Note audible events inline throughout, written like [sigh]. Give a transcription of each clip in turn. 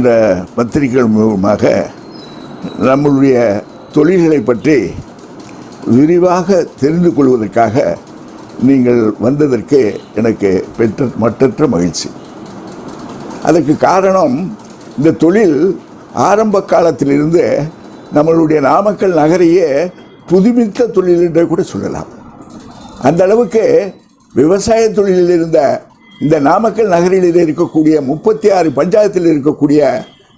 அந்த பத்திரிகைகள் மூலமாக நம்முடைய தொழில்களை பற்றி விரிவாக தெரிந்து கொள்வதற்காக நீங்கள் வந்ததற்கு எனக்கு பெற்ற மற்றற்ற மகிழ்ச்சி. அதற்கு காரணம் இந்த தொழில் ஆரம்ப காலத்திலிருந்து நம்மளுடைய நாமக்கல் நகரையே புதுமித்த தொழில் என்று கூட சொல்லலாம். அந்த அளவுக்கு விவசாய தொழிலில் இருந்த இந்த நாமக்கல் நகரில் இருக்கக்கூடிய முப்பத்தி ஆறு பஞ்சாயத்தில் இருக்கக்கூடிய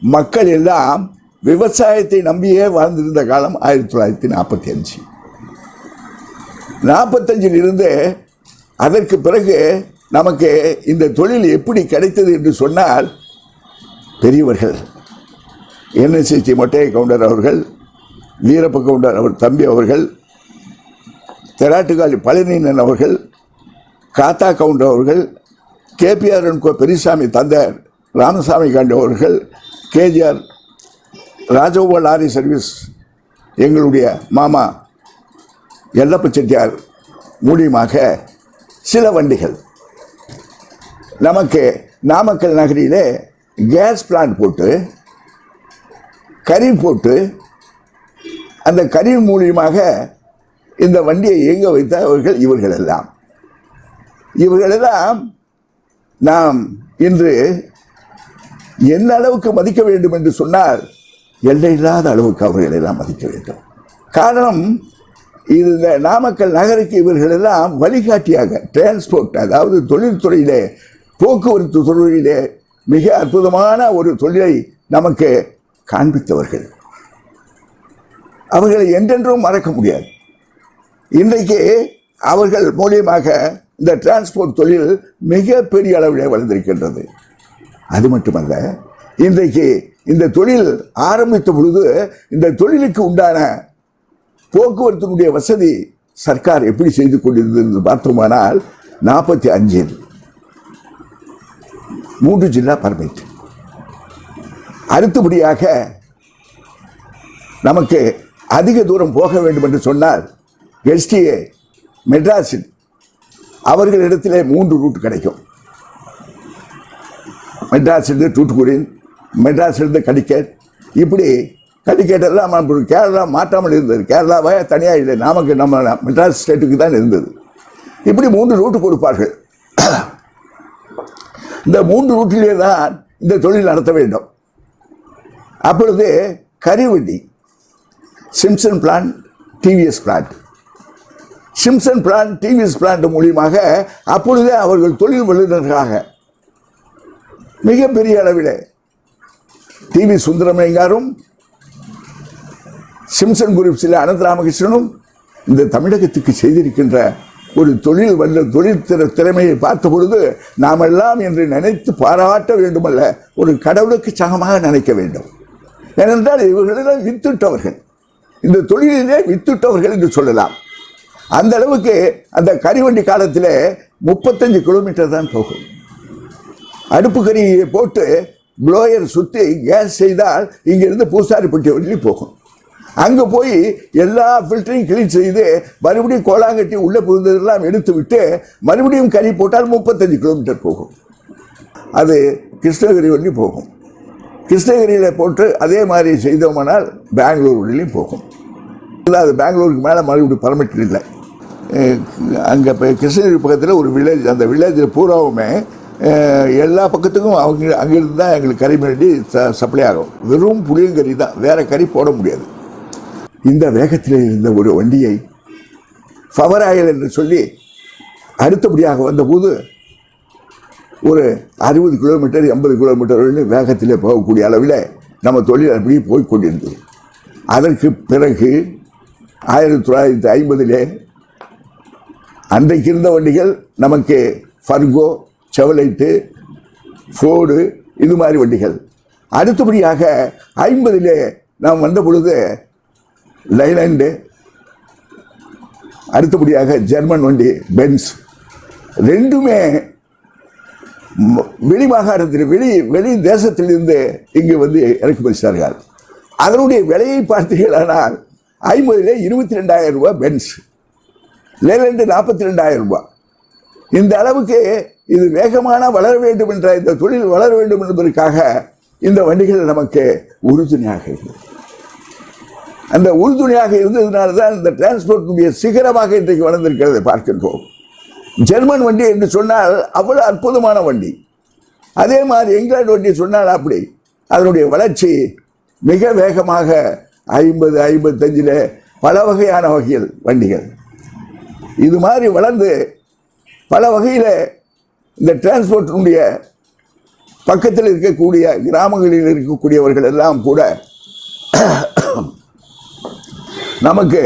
மக்கள் எல்லாம் விவசாயத்தை நம்பியே வாழ்ந்திருந்த காலம் ஆயிரத்தி தொள்ளாயிரத்தி நாற்பத்தி அஞ்சு. நாற்பத்தஞ்சிலிருந்து அதற்கு பிறகு நமக்கு இந்த தொழில் எப்படி கிடைத்தது என்று சொன்னால் பெரியவர்கள் என்எஸ்எஸ்டி மொட்டையை கவுண்டர் அவர்கள் வீரப்ப கவுண்டர் அவர் தம்பி அவர்கள் தெராட்டுக்காலி பழனியன் அவர்கள் காத்தா கவுண்டர் அவர்கள் கேபிஆர் கோ பெரியசாமி தந்தையர் ராமசாமி காண்டி அவர்கள் கேஜிஆர் ராஜகோபால் லாரி சர்வீஸ் எங்களுடைய மாமா எல்லப்ப செட்டியார் மூலியமாக சில வண்டிகள். நமக்கு நாமக்கல் நகரிலே கேஸ் பிளான்ட் போட்டு கறி போட்டு அந்த கறி மூலியமாக இந்த வண்டியை இயங்க வைத்தவர்கள் இவர்கள் எல்லாம் இவர்களெல்லாம் நாம் இன்று என்ன அளவுக்கு மதிக்க வேண்டும் என்று சொன்னால் எல்லையில்லாத அளவுக்கு அவர்களை எல்லாம் மதிக்க வேண்டும். காரணம் இது இந்த நாமக்கல் நகருக்கு இவர்கள் எல்லாம் வழிகாட்டியாக டிரான்ஸ்போர்ட் அதாவது தொழில்துறையிலே போக்குவரத்து துறையிலே மிக அற்புதமான ஒரு தொழிலை நமக்கு காண்பித்தவர்கள். அவர்களை என்றென்றும் மறக்க முடியாது. இன்றைக்கு அவர்கள் மூலியமாக இந்த டிரான்ஸ்போர்ட் தொழில் மிக பெரிய அளவிலே வளர்ந்திருக்கின்றது. அது மட்டுமல்ல இன்றைக்கு இந்த தொழில் ஆரம்பித்த பொழுது இந்த தொழிலுக்கு உண்டான போக்குவரத்தினுடைய வசதி சர்க்கார் எப்படி செய்து கொண்டிருந்தது பார்த்தோமானால் நாற்பத்தி அஞ்சில் மூன்று ஜில்லா பர்மிட் அடுத்தபடியாக நமக்கு அதிக தூரம் போக வேண்டும் என்று சொன்னால் எஸ்டிஏ மெட்ராஸில் அவர்களிடத்திலே மூன்று ரூட் கிடைக்கும். மெட்ராஸிலிருந்து தூத்துக்குடியின் மெட்ராஸிலிருந்து கடிக்கேட் இப்படி கடிக்கேட் எல்லாம் நம்ம கேரளா மாற்றாமல் இருந்தது. கேரளாவே தனியாக இல்லை. நமக்கு நம்ம மெட்ராஸ் ஸ்டேட்டுக்கு தான் இருந்தது. இப்படி மூன்று ரூட்டு கொடுப்பார்கள். இந்த மூன்று ரூட்டிலே தான் இந்த தொழில் நடத்த வேண்டும். அப்பொழுது கரிவண்டி Simpson plan TVS plant Simpson plan TVS plant மூலியமாக அப்பொழுதே அவர்கள் தொழில் வல்லுநர்களாக. மிகப்பெரிய அளவில் டிவி சுந்தரமையாரும் சிம்சன் குரூப்ஸில் அனந்த ராமகிருஷ்ணனும் இந்த தமிழகத்துக்கு செய்திருக்கின்ற ஒரு தொழில் வல்ல தொழில் திற திறமையை பார்த்த பொழுது நாமெல்லாம் என்று நினைத்து பாராட்ட வேண்டுமல்ல ஒரு கடவுளுக்கு சகமாக நினைக்க வேண்டும். ஏனென்றால் இவர்களெல்லாம் வித்துட்டவர்கள். இந்த தொழிலிலே வித்துட்டவர்கள் என்று சொல்லலாம். அந்த அளவுக்கு அந்த கரிவண்டி காலத்தில் முப்பத்தஞ்சு கிலோமீட்டர் தான் போகும். அடுப்பு கறியை போட்டு ப்ளோயர் சுற்றி கேஸ் செய்தால் இங்கேருந்து பூசாரிப்பட்டி வழி போகும். அங்கே போய் எல்லா ஃபில்டரையும் கிளீன் செய்து மறுபடியும் கோலாங்கட்டி உள்ளே புகுந்ததெல்லாம் எடுத்து விட்டு மறுபடியும் கறி போட்டால் முப்பத்தஞ்சு கிலோமீட்டர் போகும். அது கிருஷ்ணகிரி வழி போகும். கிருஷ்ணகிரியில் போட்டு அதே மாதிரி செய்தோமானால் பெங்களூர் வழியிலையும் போகும். இல்லை அது பெங்களூருக்கு மேலே மறுபடியும் பர்மிட் இல்லை. அங்கே இப்போ கிருஷ்ணகிரி பக்கத்தில் ஒரு வில்லேஜ் அந்த வில்லேஜில் பூராவுமே எல்லா பக்கத்துக்கும் அவங்க அங்கேருந்து தான் எங்களுக்கு கறி வேண்டி ச சப்ளை ஆகும். வெறும் புளியங்கறி தான் வேறு கறி போட முடியாது. இந்த வேகத்தில் இருந்த ஒரு வண்டியை ஃபவர் ஆயில் என்று சொல்லி அடுத்தபடியாக வந்தபோது ஒரு அறுபது கிலோமீட்டர் எண்பது கிலோமீட்டர் வேகத்தில் போகக்கூடிய அளவில் நம்ம தொழில் அப்படியே போய் கொண்டிருந்தது. அதற்கு பிறகு ஆயிரத்தி தொள்ளாயிரத்தி ஐம்பதிலே அன்றைக்கு இருந்த வண்டிகள் நமக்கு ஃபர்கோ செவலைட்டு ஃபோர்டு இது மாதிரி வண்டிகள். அடுத்தபடியாக ஐம்பதிலே நாம் வந்த பொழுது லைலண்டு அடுத்தபடியாக ஜெர்மன் வண்டி பென்ஸ் ரெண்டுமே வெளி மாகாணத்தில் வெளி வெளி தேசத்திலிருந்து இங்கு வந்து இறக்குமதி செய்தார்கள். அதனுடைய விலையை பார்த்தீர்களானால் ஐம்பதுல இருபத்தி ரெண்டாயிரம் ரூபாய் பென்ஸ் லேலண்டு நாற்பத்தி ரெண்டாயிரம் ரூபாய். இந்த அளவுக்கு இது வேகமான வளர வேண்டும் என்ற இந்த தொழில் வளர வேண்டும் என்பதற்காக இந்த வண்டிகள் நமக்கு உறுதுணையாக இருந்தது. அந்த உறுதுணையாக இருந்ததுனால தான் இந்த டிரான்ஸ்போர்ட்டுடைய சிகரமாக இன்றைக்கு வளர்ந்திருக்கிறது பார்க்கின்றோம். ஜெர்மன் வண்டி என்று சொன்னால் அவ்வளோ அற்புதமான வண்டி. அதே மாதிரி இங்கிலாந்து வண்டி சொன்னால் அப்படி. அதனுடைய வளர்ச்சி மிக வேகமாக ஐம்பது ஐம்பத்தஞ்சில் பல வகையான வகையில் வண்டிகள். இது மாதிரி வளர்ந்து பல வகையில் இந்த டிரான்ஸ்போர்ட்டினுடைய பக்கத்தில் இருக்கக்கூடிய கிராமங்களில் இருக்கக்கூடியவர்கள் எல்லாம் கூட நமக்கு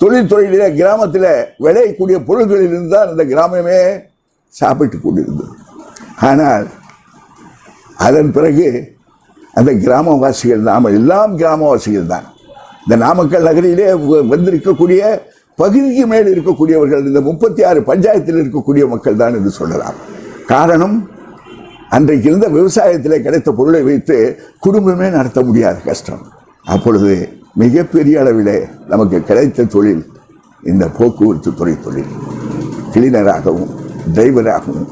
தொழில்துறையிலே கிராமத்தில் விளையக்கூடிய பொருள்களிலிருந்து தான் இந்த கிராமமே சாப்பிட்டு கொண்டிருந்தது. ஆனால் அதன் பிறகு அந்த கிராமவாசிகள் நாம் எல்லாம் கிராமவாசிகள் தான். இந்த நாமக்கல் நகரிலே வ- வந்திருக்கக்கூடிய பகுதிக்கு மேல் இருக்கக்கூடியவர்கள் இந்த முப்பத்தி ஆறு பஞ்சாயத்தில் இருக்கக்கூடிய மக்கள் தான் என்று சொல்லலாம். காரணம் அன்றைக்கு இருந்த விவசாயத்தில் கிடைத்த பொருளை வைத்து குடும்பமே நடத்த முடியாத கஷ்டம். அப்பொழுது மிகப்பெரிய அளவிலே நமக்கு கிடைத்த தொழில் இந்த போக்குவரத்து துறை தொழில். கிளீனராகவும் டிரைவராகவும்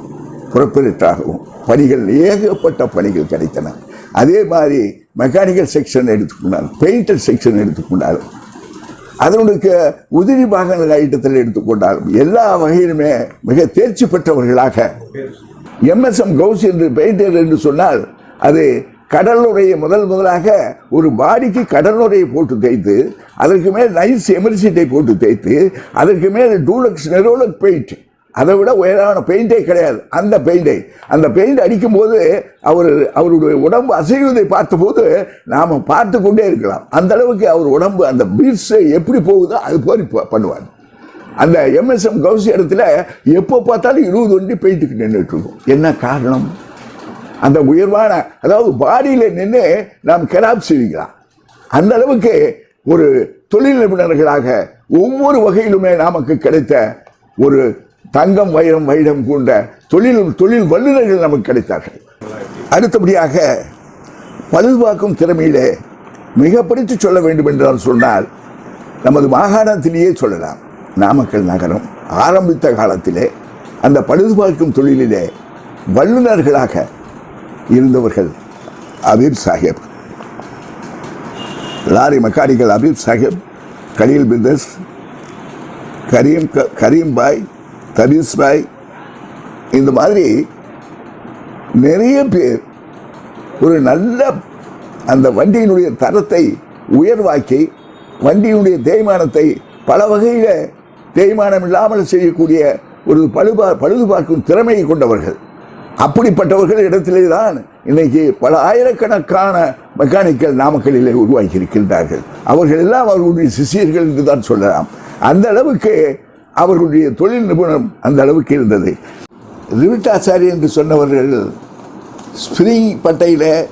புறப்பரேட்டராகவும் பணிகள் ஏகப்பட்ட பணிகள் கிடைத்தன. அதே மாதிரி மெக்கானிக்கல் செக்ஷன் எடுத்துக்கொண்டார் பெயிண்டர் செக்ஷன் எடுத்துக்கொண்டார். அதனுடைய உதிரி பாகங்கள் ஐட்டத்தில் எடுத்துக்கொண்டார். எல்லா வகையிலுமே மிக தேர்ச்சி பெற்றவர்களாக எம்எஸ்எம் கவுஸ் என்று பெயிண்டர் என்று சொன்னால் அது கடலுரையை முதல் முதலாக ஒரு பாடிக்கு கடலுரையை போட்டு தேய்த்து அதற்கு மேல் நைஸ் எமர்சிட்டை போட்டு தேய்த்து அதற்கு மேல் டூலக்ஸ் நெரோலக் பெயிண்ட் அதை விட உயரான பெயிண்டே கிடையாது. அந்த பெயிண்டை அந்த பெயிண்ட் அடிக்கும்போது அவர் அவருடைய உடம்பு அசைவதை பார்த்தபோது நாம் பார்த்து கொண்டே இருக்கலாம். அந்த அளவுக்கு அவர் உடம்பு அந்த பீட்ஸ் எப்படி போகுதோ அது போய் ப- பண்ணுவார். அந்த எம்எஸ்எம் கவுசி இடத்துல எப்போ பார்த்தாலும் இருபது வண்டி பெயிண்ட்டுக்கு நின்றுட்டு இருக்கும். என்ன காரணம்? அந்த உயர்வான அதாவது பாடியில் நின்று நாம் கெராப் செய்விக்கலாம் அந்த அளவுக்கு ஒரு தொழில் நிபுணர்களாக ஒவ்வொரு வகையிலுமே நமக்கு கிடைத்த ஒரு தங்கம் வைரம் வைரம் கூண்ட தொழில் தொழில் வல்லுநர்கள் நமக்கு கிடைத்தார்கள். அடுத்தபடியாக பழுதுபாக்கும் திறமையிலே மிக பிடித்து சொல்ல வேண்டும் என்றால் சொன்னால் நமது மாகாணத்திலேயே சொல்லலாம். நாமக்கல் நகரம் ஆரம்பித்த காலத்திலே அந்த பழுதுபார்க்கும் தொழிலிலே வல்லுநர்களாக இருந்தவர்கள் அபீப் சாஹிப் லாரி மெக்கானிக்கல் அபீப் சாஹிப் கலீல் பிந்தஸ் கரீம் க- கரீம் பாய் தபீஸ் பாய் இந்த மாதிரி நிறைய பேர் ஒரு நல்ல அந்த வண்டியினுடைய தரத்தை உயர்வாக்கி வண்டியினுடைய தேய்மானத்தை பல வகையில் தேய்மானம் இல்லாமல் செய்யக்கூடிய ஒரு பழுபா பழுது பார்க்கும் திறமையை கொண்டவர்கள். அப்படிப்பட்டவர்கள் இடத்திலே தான் இன்னைக்கு பல ஆயிரக்கணக்கான மெக்கானிக்கல் நாமக்கலிலே உருவாக்கி இருக்கின்றார்கள் அவர்கள் எல்லாம் அவர்களுடைய சிஷியர்கள் என்று தான் சொல்லலாம். அந்த அளவுக்கு அவர்களுடைய தொழில் நிபுணம் அந்த அளவுக்கு இருந்தது. ரிவிட்டாச்சாரி என்று சொன்னவர்கள் ஸ்ப்ரிங் பட்டையில்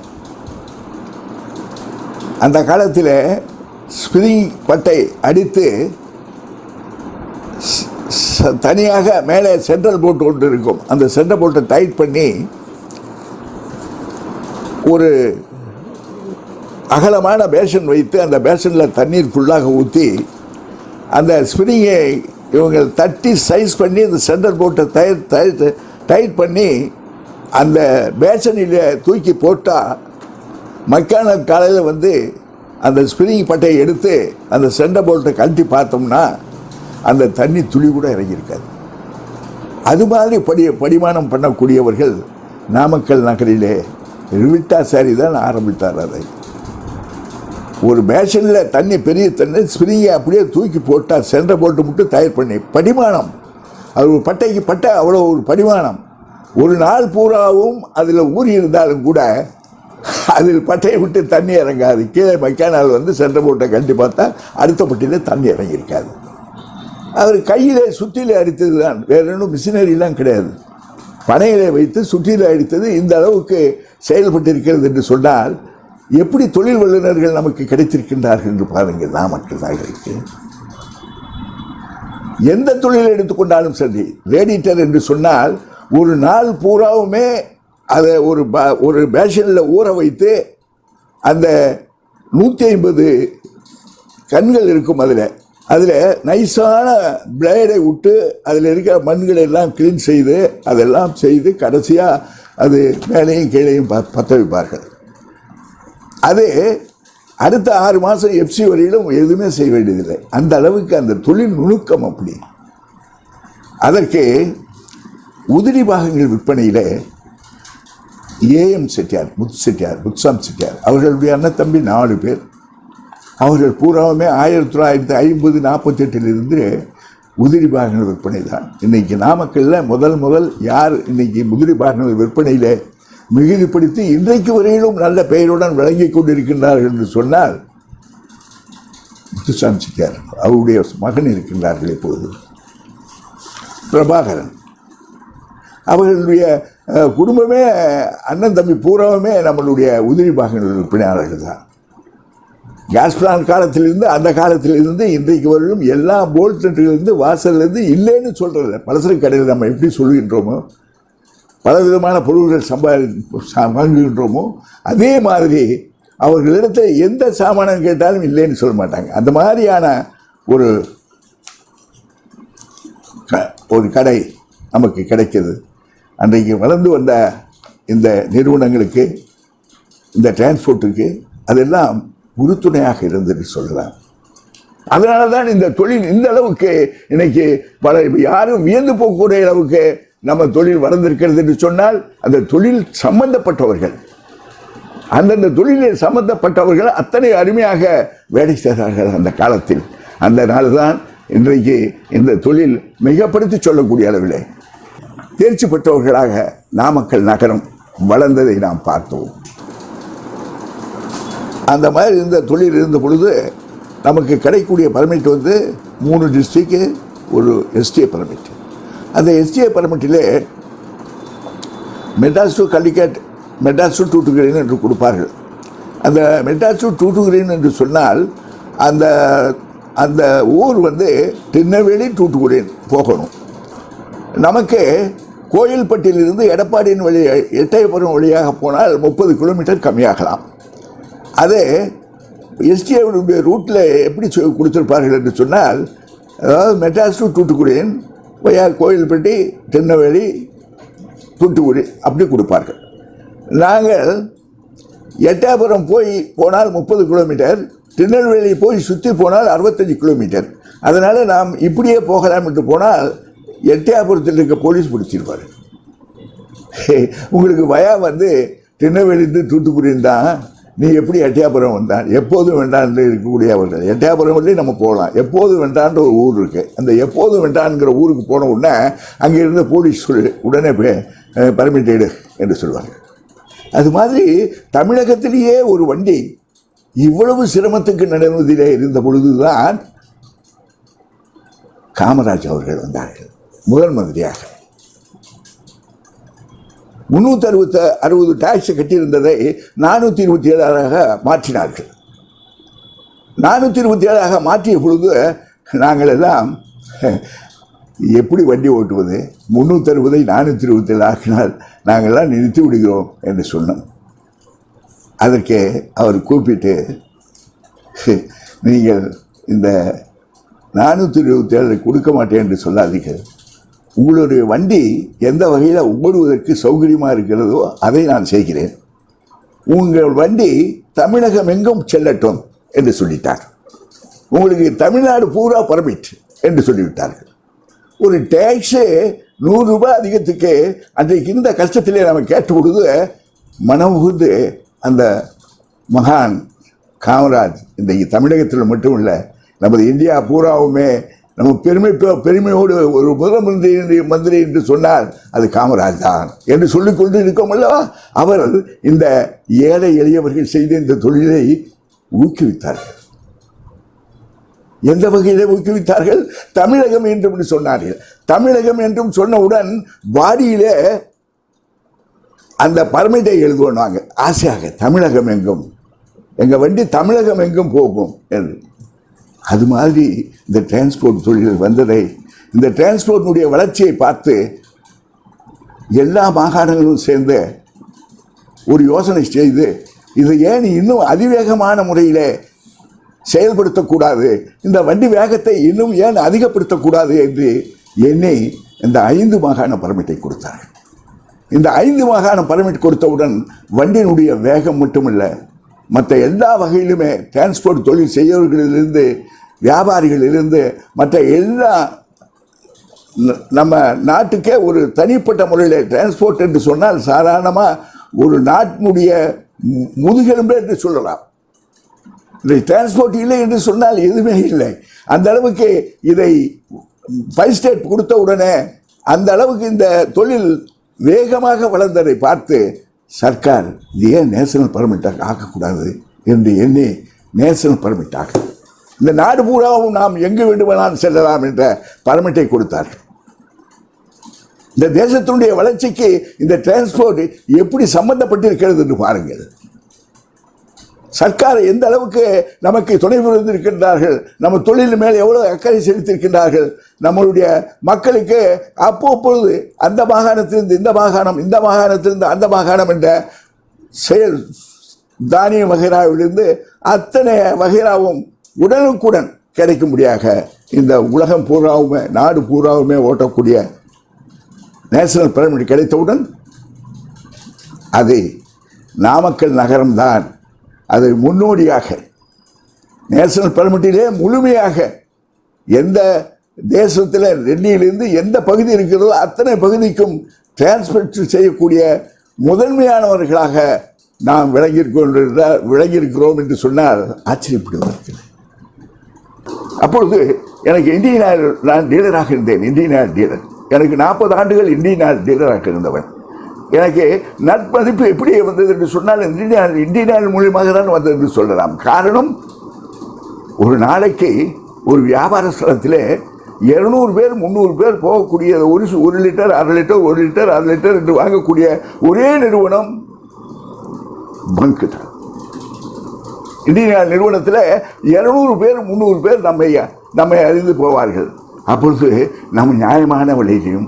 அந்த காலத்தில் ஸ்ப்ரிங் பட்டை அடித்து ச- தனியாக மேலே சென்ட்ரல் போட்டு கொண்டு இருக்கும். அந்த சென்ட்ரல் போட்டை டைட் பண்ணி ஒரு அகலமான பேஷன் வைத்து அந்த பேஷனில் தண்ணீர் ஃபுல்லாக ஊற்றி அந்த ஸ்ப்ரிங்கை இவங்க தட்டி சைஸ் பண்ணி அந்த சென்டர் போட்டை டயர் டயர் டைட் பண்ணி அந்த பேசனில் தூக்கி போட்டால் மக்கான காலையில் வந்து அந்த ஸ்பிரிங் பட்டையை எடுத்து அந்த சென்டர் போல்ட்டை கழட்டி பார்த்தோம்னா அந்த தண்ணி துளி கூட இறங்கியிருக்காது. அது மாதிரி படி படிமானம் பண்ணக்கூடியவர்கள் நாமக்கல் நகரிலே ரிவிட்டா சாரி தான் ஆரம்பித்தார் அதை. ஒரு பேஷனில் தண்ணி பெரிய தண்ணி ஸ்ப்ரிங்கை அப்படியே தூக்கி போட்டால் சென்டர் போட்டு மட்டும் தயார் பண்ணி படிமானம். அது ஒரு பட்டைக்கு பட்டை அவ்வளோ ஒரு படிமானம். ஒரு நாள் பூராவும் அதில் ஊறி இருந்தாலும் கூட அதில் பட்டையை விட்டு தண்ணி இறங்காது. கீழே மைக்கானால் வந்து சென்ற போட்டை கட்டி பார்த்தா அடுத்த பட்டியில் தண்ணி இறங்கியிருக்காது. அவர் கையில் சுற்றியில் அடித்தது தான். வேற ஒன்றும் மிஷினரிலாம் கிடையாது. பனையிலே வைத்து சுற்றியில் அடித்தது இந்த அளவுக்கு செயல்பட்டிருக்கிறது என்று சொன்னால் எப்படி தொழில் வல்லுநர்கள் நமக்கு கிடைத்திருக்கின்றார்கள் என்று பாருங்கள். நாமக்கல் நகருக்கு எந்த தொழிலை எடுத்துக்கொண்டாலும் சரி ரேடிட்டர் என்று சொன்னால் ஒரு நாள் பூராவுமே அதை ஒரு ஒரு பேஷனில் ஊற வைத்து அந்த நூற்றி ஐம்பது கண்கள் இருக்கும் அதில். அதில் நைஸான பிளேடை விட்டு அதில் இருக்கிற மண்களை எல்லாம் க்ளீன் செய்து அதெல்லாம் செய்து கடைசியாக அது மேலேயும் கீழேயும் ப பற்ற வைப்பார்கள். அது அடுத்த ஆறு மாதம் எஃப்சி வரையிலும் எதுவுமே செய்ய வேண்டியதில்லை. அந்த அளவுக்கு அந்த தொழில் நுணுக்கம் அப்படி. அதற்கு உதிரி பாகங்கள் விற்பனையில் ஏஎம் செட்டியார் முத்து செட்டியார் முத்துசாமி செட்டியார் அவர்களுடைய அண்ணன் தம்பி நாலு பேர். அவர்கள் பூராவுமே ஆயிரத்தி தொள்ளாயிரத்தி ஐம்பது நாற்பத்தெட்டிலிருந்து உதிரி பாகங்கள் விற்பனை தான் இன்றைக்கி நாமக்கல்ல முதல் முதல் யார் இன்றைக்கி உதிரி பாகங்கள் விற்பனையில் மிகுதிப்படுத்தி இன்றைக்கு வரையிலும் நல்ல பெயருடன் விளங்கி கொண்டிருக்கின்றார்கள் என்று சொன்னால் முத்துசாமி செட்டியார் அவருடைய மகன் இருக்கின்றார்கள் இப்போது பிரபாகரன். அவர்களுடைய குடும்பமே அண்ணன் தம்பி பூராவுமே நம்மளுடைய உதிரி பாகங்கள் உறுப்பினர்கள் தான். கேஸ் பிளான் காலத்திலிருந்து அந்த காலத்திலிருந்து இன்றைக்கு வரையிலும் எல்லா போல்ட் நட்டுகளிலிருந்து வாசல்லேருந்து இல்லைன்னு சொல்கிறதில்ல பலசரக்கு கடையில் நம்ம எப்படி சொல்கின்றோமோ பல விதமான பொருள்கள் சம்பாதி வாங்குகின்றோமோ அதே மாதிரி அவர்களிடத்தில் எந்த சாமானம் கேட்டாலும் இல்லைன்னு சொல்ல மாட்டாங்க. அந்த மாதிரியான ஒரு க- ஒரு கடை நமக்கு கிடைக்கிது அன்றைக்கு வளர்ந்து வந்த இந்த நிறுவனங்களுக்கு இந்த டிரான்ஸ்போர்ட்டுக்கு அதெல்லாம் உறுதுணையாக இருந்தது சொல்லலாம். அதனால தான் இந்த தொழில் இந்த அளவுக்கு இன்னைக்கு பல யாரும் வியந்து போகக்கூடிய அளவுக்கு நம்ம தொழில் வளர்ந்திருக்கிறது என்று சொன்னால் அந்த தொழில் சம்பந்தப்பட்டவர்கள். அந்தந்த தொழிலில் சம்பந்தப்பட்டவர்கள் அத்தனை அருமையாக வேலை செய்தார்கள் அந்த காலத்தில். அந்த நாள் தான் இன்றைக்கு இந்த தொழில் மிகப்படுத்தி சொல்லக்கூடிய அளவிலே தேர்ச்சி பெற்றவர்களாக நாமக்கல் நகரம் வளர்ந்ததை நாம் பார்த்தோம். அந்த மாதிரி இந்த தொழில் இருந்த பொழுது நமக்கு கிடைக்கக்கூடிய பர்மிட் வந்து மூணு டிஸ்ட்ரிக்கு ஒரு எஸ்டிஏ பர்மிட் அந்த எஸ்டிஏ பர்மிட்டிலே மெட்ராஸ் டு கல்லிக்கட் மெட்ராஸ் டு கிரீன் என்று கொடுப்பார்கள். அந்த மெட்ராஸ் டு கிரீன் என்று சொன்னால் அந்த அந்த ஊர் வந்து திருநெல்வேலி தூட்டுக்குடியின் போகணும். நமக்கு கோயில்பட்டியிலிருந்து எடப்பாடியின் வழி எட்டயபுரம் வழியாக போனால் முப்பது கிலோமீட்டர் கம்மியாகலாம். அது எஸ்டிஏவுடைய ரூட்டில் எப்படி சொ- என்று சொன்னால் அதாவது மெட்ராஸ் டு தூட்டுக்குடியின் வையா கோயில்பட்டி திருநெல்வேலி தூத்துக்குடி அப்படி கொடுப்பார்கள். நாங்கள் எட்டாபுரம் போய் போனால் முப்பது கிலோமீட்டர் திருநெல்வேலி போய் சுற்றி போனால் அறுபத்தஞ்சு கிலோமீட்டர். அதனால் நாம் இப்படியே போகலாம் என்று போனால் எட்டயபுரத்தில் இருக்க போலீஸ் பிடிச்சிருப்பார். [laughs] உங்களுக்கு வயா வந்து திருநெல்வேலிருந்து தூத்துக்குடி தான் நீ எப்படி எட்டயாபுரம் வந்தான்? எப்போதும் வேண்டான்னு இருக்கக்கூடிய அவர்கள். எட்டயாபுரம் வரையும் நம்ம போகலாம். எப்போதும் வெண்டான்ற ஒரு ஊர் இருக்குது அந்த எப்போதும் வேண்டான்ங்கிற ஊருக்கு போன உடனே அங்கே இருந்த போலீஸ் சொல்லு உடனே பர்மிட் எடு என்று சொல்லுவாங்க அது மாதிரி தமிழகத்திலேயே ஒரு வண்டி இவ்வளவு சிரமத்துக்கு நடவதிலே இருந்த பொழுதுதான் காமராஜ் அவர்கள் வந்தார்கள். முதல் மந்திரியாக. முந்நூற்றி அறுபத்த அறுபது டாக்ஸ் கட்டியிருந்ததை நானூற்றி இருபத்தி ஏழாக மாற்றினார்கள். நானூற்றி இருபத்தி ஏழாக மாற்றிய பொழுது நாங்கள் எல்லாம் எப்படி வண்டி ஓட்டுவது? முந்நூற்றி அறுபதை நானூற்றி இருபத்தி ஏழு ஆக்கினால் நாங்கள்லாம் நிறுத்தி விடுகிறோம் என்று சொன்னோம். அதற்கு அவர் கூப்பிட்டு நீங்கள் இந்த நானூற்றி இருபத்தி ஏழு கொடுக்க மாட்டேன் என்று சொல்லாதீர்கள். உங்களுடைய வண்டி எந்த வகையில் ஓடுவதற்கு சௌகரியமாக இருக்கிறதோ அதை நான் செய்கிறேன். உங்கள் வண்டி தமிழகம் எங்கும் செல்லட்டும் என்று சொல்லிட்டார். உங்களுக்கு தமிழ்நாடு பூரா பர்மிட் என்று சொல்லிவிட்டார்கள். ஒரு டேக்ஸு நூறு ரூபாய் அதிகத்துக்கு அன்றைக்கு இந்த கஷ்டத்திலே நம்ம கேட்டு பொழுது மனம் உகுந்து அந்த மகான் காமராஜ் இன்றைக்கு தமிழகத்தில் மட்டும் இல்லை நமது இந்தியா பூராவுமே நம்ம பெருமை பெருமையோடு ஒரு முதல் மந்திரி மந்திரி என்று சொன்னால் அது காமராஜ் தான் என்று சொல்லிக்கொண்டு இருக்கோம் அல்லவா அவர் இந்த ஏழை எளியவர்கள் செய்த இந்த தொழிலை ஊக்குவித்தார்கள். எந்த வகையிலே ஊக்குவித்தார்கள்? தமிழகம் என்றும் சொன்னார்கள். தமிழகம் என்றும் சொன்னவுடன் வாடியிலே அந்த பர்மெண்ட்டை எழுதுவோம் நாங்கள் ஆசையாக தமிழகம் எங்கும் எங்கள் வண்டி தமிழகம் எங்கும் போகும் என்று. அது மாதிரி இந்த டிரான்ஸ்போர்ட் தொழில் வந்ததை இந்த டிரான்ஸ்போர்ட்னுடைய வளர்ச்சியை பார்த்து எல்லா மாகாணங்களும் சேர்ந்து ஒரு யோசனை செய்து இதை ஏன் இன்னும் அதிவேகமான முறையில் செயல்படுத்தக்கூடாது இந்த வண்டி வேகத்தை இன்னும் ஏன் அதிகப்படுத்தக்கூடாது என்று எண்ணி இந்த ஐந்து மாகாண பர்மிட்டை கொடுத்தார்கள். இந்த ஐந்து மாகாண பர்மிட் கொடுத்தவுடன் வண்டியினுடைய வேகம் மட்டுமில்லை மற்ற எல்லா வகையிலுமே டிரான்ஸ்போர்ட் தொழில் செய்யவர்களிலிருந்து வியாபாரிகளிலிருந்து மற்ற எல்லா நம்ம நாட்டுக்கே ஒரு தனிப்பட்ட முறையில் டிரான்ஸ்போர்ட் என்று சொன்னால் சாதாரணமாக ஒரு நாட்டினுடைய மு- என்று சொல்லலாம். இந்த டிரான்ஸ்போர்ட் இல்லை என்று சொன்னால் எதுவுமே இல்லை. அந்த அளவுக்கு இதை ஃபைவ் ஸ்டேட் கொடுத்த உடனே அந்த அளவுக்கு இந்த தொழில் வேகமாக வளர்ந்ததை பார்த்து சர்க்கார் இது ஏன் நேஷனல் பர்மிட்டாக ஆக்கக்கூடாது என்று எண்ணி நேஷனல் பர்மிட்டாக இந்த நாடு பூராவும் நாம் எங்கு வேண்டுமானாலும் செல்லலாம் என்ற பர்மிட்டை கொடுத்தார்கள். இந்த தேசத்தினுடைய வளர்ச்சிக்கு இந்த டிரான்ஸ்போர்ட் எப்படி சம்பந்தப்பட்டிருக்கிறது என்று பாருங்கள். சர்க்கார் எந்த அளவுக்கு நமக்கு துணை புரிந்திருக்கின்றார்கள் நம்ம தொழில் மேல் எவ்வளோ அக்கறை செலுத்தியிருக்கின்றார்கள் நம்மளுடைய மக்களுக்கு அப்பப்பொழுது அந்த மாகாணத்திலிருந்து இந்த மாகாணம் இந்த மாகாணத்திலிருந்து அந்த மாகாணம் என்ற செயல் தானிய வகைராவிலிருந்து அத்தனை வகைராவும் உடனுக்குடன் கிடைக்கும்படியாக இந்த உலகம் பூராவுமே நாடு பூராவுமே ஓட்டக்கூடிய நேஷனல் பிரமிட் கிடைத்தவுடன் அது நாமக்கல் நகரம்தான். அது முன்னோடியாக நேஷனல் பெர்மிட்டிலே முழுமையாக எந்த தேசத்தில் டெல்லியிலிருந்து எந்த பகுதி இருக்கிறதோ அத்தனை பகுதிக்கும் டிரான்ஸ்போர்ட் செய்யக்கூடிய முதன்மையானவர்களாக நாம் விளங்கியிருக்கோம் விளங்கியிருக்கிறோம் என்று சொன்னால் ஆச்சரியப்படுவதற்கு அப்பொழுது எனக்கு இந்தியன் ஆயில் நான் டீலராக இருந்தேன் இந்தியன் ஆயில் டீலர். எனக்கு நாற்பது ஆண்டுகள் இந்தியன் ஆயில் டீலராக இருந்தவன். எனக்கு நட்பதிப்பு எப்படி வந்தது என்று சொன்னால் இந்தியன் இந்தியன் மூலியமாக தான் வந்தது என்று சொல்லலாம். காரணம் ஒரு நாளைக்கு ஒரு வியாபார ஸ்தலத்தில் இரநூறு பேர் முந்நூறு பேர் போகக்கூடிய ஒரு ஒரு லிட்டர் அரை லிட்டர் ஒரு லிட்டர் அரை லிட்டர் என்று வாங்கக்கூடிய ஒரே நிறுவனம் பங்கு தான் இந்திய நிறுவனத்தில் இரநூறு பேர் முந்நூறு பேர் நம்மை நம்மை அறிந்து போவார்கள். அப்பொழுது நம் நியாயமான விலையிலையும்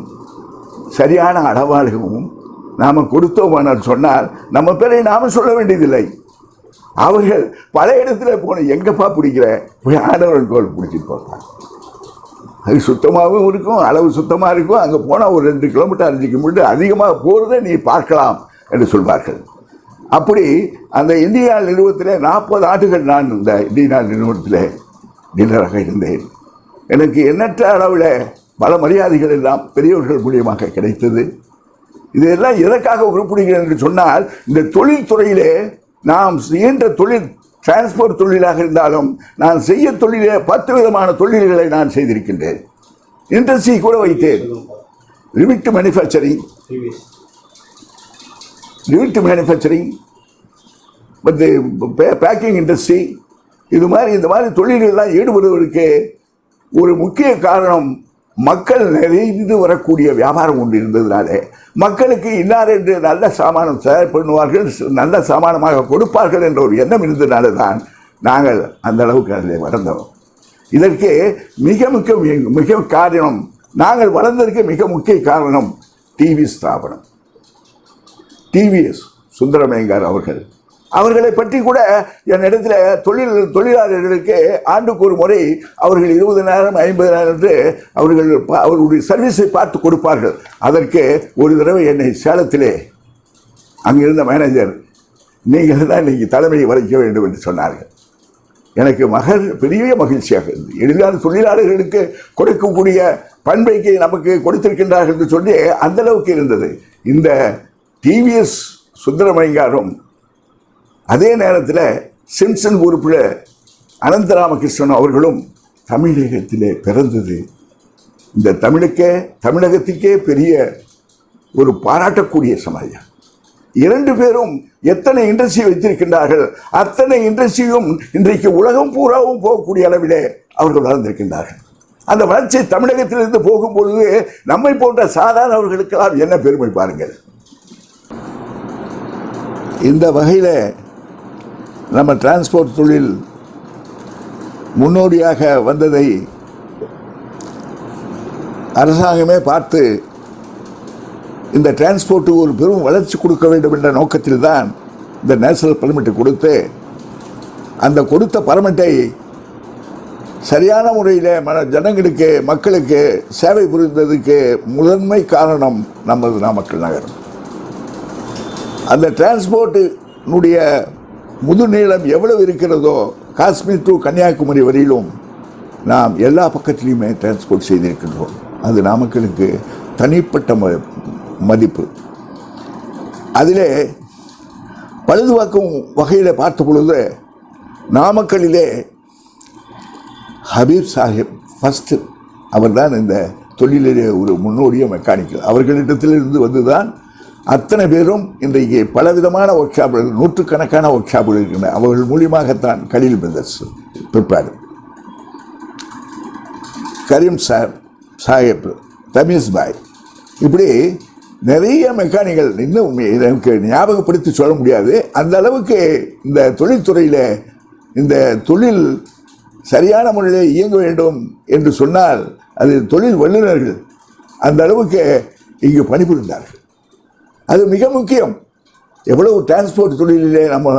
சரியான அளவாகவும் நாம் கொடுத்தோமானால் சொன்னால் நம்ம பேரை நாம் சொல்ல வேண்டியதில்லை. அவர்கள் பல இடத்துல போன எங்கப்பா பிடிக்கிற? போய் ஆடவரன் கோல் பிடிச்சிட்டு போகிறாங்க அது சுத்தமாகவும் இருக்கும் அளவு சுத்தமாக இருக்கும். அங்கே போனால் ஒரு ரெண்டு கிலோமீட்டர் அஞ்சு கிலோமீட்டர் அதிகமாக போகிறத நீ பார்க்கலாம் என்று சொல்வார்கள். அப்படி அந்த இந்தியா நிறுவனத்தில் நாற்பது ஆண்டுகள் நான் இந்த இந்தியா நிறுவனத்தில் டீலராக இருந்தேன். எனக்கு எண்ணற்ற அளவில் பல மரியாதைகள் எல்லாம் பெரியவர்கள் மூலியமாக கிடைத்தது. இதெல்லாம் எதற்காக உருப்பிடுகிறேன் என்று சொன்னால் இந்த தொழில்துறையிலே நாம் செய்கின்ற தொழில் டிரான்ஸ்போர்ட் தொழிலாக இருந்தாலும் நான் செய்ய தொழிலே பத்து விதமான தொழில்களை நான் செய்திருக்கின்றேன். இண்டஸ்ட்ரி கூட வைத்தேன். லிமிட் மேனுஃபேக்சரிங் லிமிட் மேனுஃபேக்சரிங் வந்து பேக்கிங் இண்டஸ்ட்ரி இது மாதிரி இந்த மாதிரி தொழில்கள்லாம் ஈடுபடுவதற்கு ஒரு முக்கிய காரணம் மக்கள் நிறைந்து வரக்கூடிய வியாபாரம் ஒன்று இருந்ததுனாலே மக்களுக்கு இன்னார் என்று நல்ல சாமானம் தயார் பண்ணுவார்கள் நல்ல சாமானமாக கொடுப்பார்கள் என்ற ஒரு எண்ணம் இருந்ததுனால தான் நாங்கள் அந்த அளவுக்கு அதில் வளர்ந்தோம். இதற்கு மிக மிக மிக காரணம் நாங்கள் வளர்ந்ததற்கு மிக முக்கிய காரணம் டிவி ஸ்தாபனம். டிவிஎஸ் சுந்தரமேங்கார் அவர்கள். அவர்களை பற்றி கூட என்னிடத்தில் தொழில் தொழிலாளர்களுக்கு ஆண்டுக்கு ஒரு முறை அவர்கள் இருபதனாயிரம் ஐம்பதாயிரம் என்று அவர்கள் அவர்களுடைய சர்வீஸை பார்த்து கொடுப்பார்கள். அதற்கு ஒரு தடவை என்னை சேலத்திலே அங்கிருந்த மேனேஜர் நீங்கள் தான் இன்றைக்கி தலைமையை வரைக்க வேண்டும் என்று சொன்னார்கள். எனக்கு மகள் பெரிய மகிழ்ச்சியாக இருந்தது. எளிதான தொழிலாளர்களுக்கு கொடுக்கக்கூடிய பண்பைக்கு நமக்கு கொடுத்திருக்கின்றார்கள் என்று சொல்லி அந்தளவுக்கு இருந்தது. இந்த டிவிஎஸ் சுந்தரமணிகாரும் அதே நேரத்தில் சிம்சன் உறுப்பில் அனந்த ராமகிருஷ்ணன் அவர்களும் தமிழகத்திலே பிறந்தது. இந்த தமிழுக்கே தமிழகத்துக்கே பெரிய ஒரு பாராட்டக்கூடிய சமாஜம் இரண்டு பேரும் எத்தனை இண்டஸ்ட்ரி வைத்திருக்கின்றார்கள் அத்தனை இண்டஸ்ட்ரியும் இன்றைக்கு உலகம் பூராவும் போகக்கூடிய அளவிலே அவர்கள் வளர்ந்திருக்கின்றார்கள். அந்த வளர்ச்சி தமிழகத்திலிருந்து போகும்பொழுது நம்மை போன்ற சாதாரணவர்களுக்கெல்லாம் என்ன பெருமை பாருங்கள். இந்த வகையில் நம்ம டிரான்ஸ்போர்ட் தொழில் முன்னோடியாக வந்ததை அரசாங்கமே பார்த்து இந்த டிரான்ஸ்போர்ட்டுக்கு ஒரு பெரும் வளர்ச்சி கொடுக்க வேண்டும் என்ற நோக்கத்தில் தான் இந்த நேஷனல் பர்மிட்டை கொடுத்து அந்த கொடுத்த பர்மிட்டை சரியான முறையில் மன ஜனங்களுக்கு மக்களுக்கு சேவை புரிந்ததுக்கு முதன்மை காரணம் நமது நாமக்கல் நகரம். அந்த டிரான்ஸ்போர்ட்டினுடைய முதுநீளம் எவ்வளவு இருக்கிறதோ காஷ்மீர் டு கன்னியாகுமரி வரையிலும் நாம் எல்லா பக்கத்திலையுமே டிரான்ஸ்போர்ட் செய்திருக்கின்றோம். அது நாமக்கலுக்கு தனிப்பட்ட ம மதிப்பு. அதிலே பழுதுவாக்கும் வகையில் பார்த்த பொழுது நாமக்கலிலே ஹபீப் சாஹிப் ஃபஸ்ட்டு அவர்தான் இந்த தொழிலிலே ஒரு முன்னோடிய மெக்கானிக்கல் அவர்களிடத்திலிருந்து வந்து தான் அத்தனை பேரும் இன்றைக்கு பலவிதமான ஒர்க் ஷாப்புகள் நூற்றுக்கணக்கான ஒர்க் ஷாப்புகள் இருக்கின்றன. அவர்கள் மூலியமாகத்தான் கலீல் பிரதர்ஸ் பிற்பாடு கரீம் சார் சாஹிப் தமீஸ் பாய் இப்படி நிறைய மெக்கானிக்கல் இன்னும் எனக்கு ஞாபகப்படுத்தி சொல்ல முடியாது. அந்த அளவுக்கு இந்த தொழில்துறையில் இந்த தொழில் சரியான முறையில் இயங்க வேண்டும் என்று சொன்னால் அது தொழில் வல்லுநர்கள் அந்த அளவுக்கு இங்கு பணிபுரிந்தார்கள். அது மிக முக்கியம். எவ்வளவு டிரான்ஸ்போர்ட் தொழிலிலே நம்ம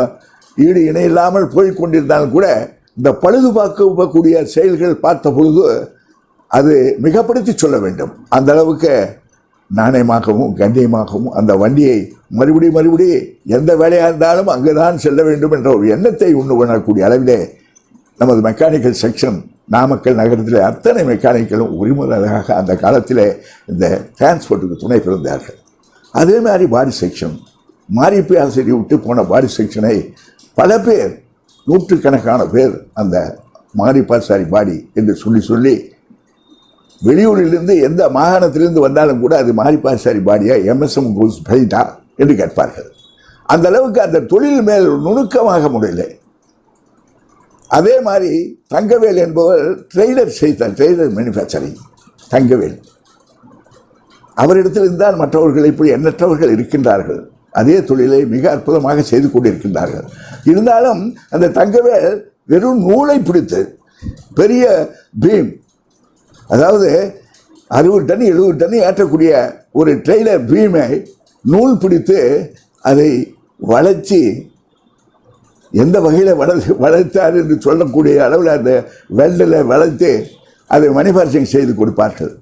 ஈடு இணையில்லாமல் போய் கொண்டிருந்தாலும் கூட இந்த பழுதுபார்க்கக்கூடிய செயல்கள் பார்த்த பொழுது அது மிகப்படுத்தி சொல்ல வேண்டும். அந்த அளவுக்கு நாணயமாகவும் கண்ணியமாகவும் அந்த வண்டியை மறுபடி மறுபடி எந்த வேலையாக இருந்தாலும் அங்கு தான் செல்ல வேண்டும் என்ற ஒரு எண்ணத்தை உண்டு பண்ணக்கூடிய அளவிலே நமது மெக்கானிக்கல் செக்ஷன் நாமக்கல் நகரத்தில் அத்தனை மெக்கானிக்கலும் உரிமையாக அந்த காலத்தில் இந்த டிரான்ஸ்போர்ட்டுக்கு துணை பிறந்தார்கள். அதே மாதிரி பாடி செக்ஷன் மாரிப்பு ஆசிரியை விட்டு போன பாடி செக்ஷனை பல பேர் நூற்றுக்கணக்கான பேர் அந்த மாரிப்பாசாரி பாடி என்று சொல்லி சொல்லி வெளியூரிலிருந்து எந்த மாகாணத்திலிருந்து வந்தாலும் கூட அது மாரிப்பாசாரி பாடியாக எம்எஸ்எம் கோஸ் பைட்டா என்று கேட்பார்கள். அந்த அளவுக்கு அந்த தொழில் மேல் நுணுக்கமாக முடியல. அதே மாதிரி தங்கவேல் என்பவர் ட்ரெய்லர் செய்தார் ட்ரெய்லர் மேனுஃபேக்சரிங் தங்கவேல். அவரிடத்தில் இருந்தால் மற்றவர்கள் இப்படி எண்ணற்றவர்கள் இருக்கின்றார்கள். அதே தொழிலை மிக அற்புதமாக செய்து கொண்டிருக்கின்றார்கள். இருந்தாலும் அந்த தங்கவேல் வெறும் நூலை பிடித்து பெரிய பீம் அதாவது அறுபது டன் எழுபது டன் ஏற்றக்கூடிய ஒரு ட்ரெய்லர் பீமை நூல் பிடித்து அதை வளைச்சி எந்த வகையில் வள வளைத்தார் என்று சொல்லக்கூடிய அளவில் அந்த வெல்டில் வளைத்து அதை மேனுஃபேக்சரிங் செய்து கொடுப்பார்கள்.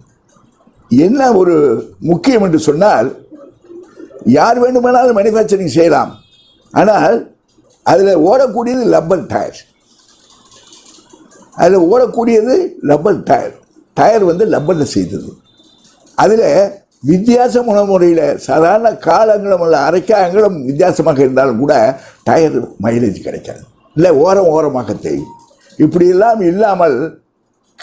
என்ன ஒரு முக்கியம் என்று சொன்னால் யார் வேண்டுமானாலும் மேனுஃபேக்சரிங் செய்யலாம். ஆனால் அதில் ஓடக்கூடியது லப்பர் டயர் அதில் ஓடக்கூடியது லப்பர் டயர் டயர் வந்து லப்பரில் செய்தது. அதில் வித்தியாசமான முறையில் சாதாரண காலங்களும் உள்ள அரைக்கா அங்கலம் வித்தியாசமாக இருந்தாலும் கூட டயர் மைலேஜ் கிடைக்காது. இல்லை ஓரம் ஓரமாக தேயும். இப்படியெல்லாம் இல்லாமல்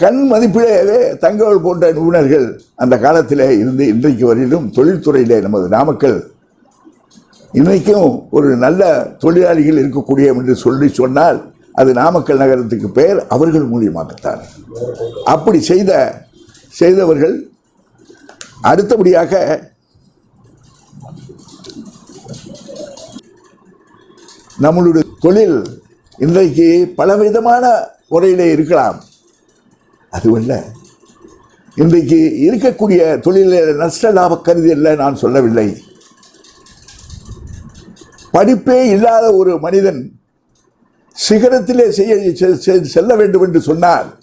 கண் மதிப்பிலேயே தங்கவல் போன்ற நிபுணர்கள் அந்த காலத்தில் இருந்து இன்றைக்கு வரையிலும் தொழில்துறையிலே நமது நாமக்கல் இன்றைக்கும் ஒரு நல்ல தொழிலாளிகள் இருக்கக்கூடிய என்று சொல்லி சொன்னால் அது நாமக்கல் நகரத்துக்கு பெயர் அவர்கள் மூலியமாகத்தான். அப்படி செய்த செய்தவர்கள் அடுத்தபடியாக நம்மளுடைய தொழில் இன்றைக்கு பலவிதமான முறையிலே இருக்கலாம். அதுவல்ல இன்றைக்கு இருக்கக்கூடிய தொழிலில் நஷ்ட லாப கருதி அல்ல நான் சொல்லவில்லை. படிப்பே இல்லாத ஒரு மனிதன் சிகரத்திலே செய்ய செ- செல்ல வேண்டும் என்று சொன்னால்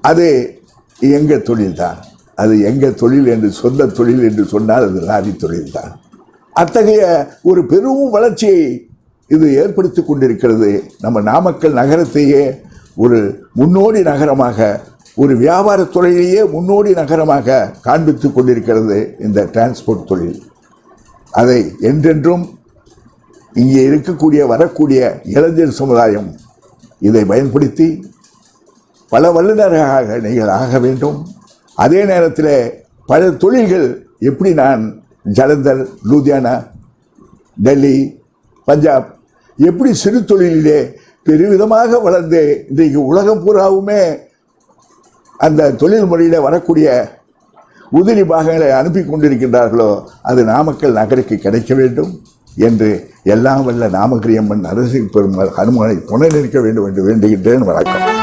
அது எங்கள் தொழில்தான். அது எங்கள் தொழில் என்று சொந்த தொழில் என்று சொன்னால் அது லாரி தொழில்தான். அத்தகைய ஒரு பெரும் வளர்ச்சியை இது ஏற்படுத்தி கொண்டிருக்கிறது. நம்ம நாமக்கல் நகரத்தையே ஒரு முன்னோடி நகரமாக ஒரு வியாபார துறையிலேயே முன்னோடி நகரமாக காண்பித்து கொண்டிருக்கிறது இந்த டிரான்ஸ்போர்ட் தொழில். அதை என்றென்றும் இங்கே இருக்கக்கூடிய வரக்கூடிய இளைஞர் சமுதாயம் இதை பயன்படுத்தி பல வல்லுநர்களாக நீங்கள் ஆக வேண்டும். அதே நேரத்தில் பல தொழில்கள் எப்படி நான் ஜலந்தர் லூதியானா டெல்லி பஞ்சாப் எப்படி சிறு தொழிலிலே பெருவிதமாக வளர்ந்து இன்றைக்கு உலகம் பூராவுமே அந்த தொழில் முறையில் வரக்கூடிய உதிரி பாகங்களை அனுப்பி கொண்டிருக்கின்றார்களோ அது நாமக்கல் நகருக்கு கிடைக்க வேண்டும் என்று எல்லாம் வல்ல நாமகிரியம்மன் அரசின் பெருமாள் ஹனுமானை துணை நிற்க வேண்டும் என்று வேண்டுகின்றேன். வணக்கம்.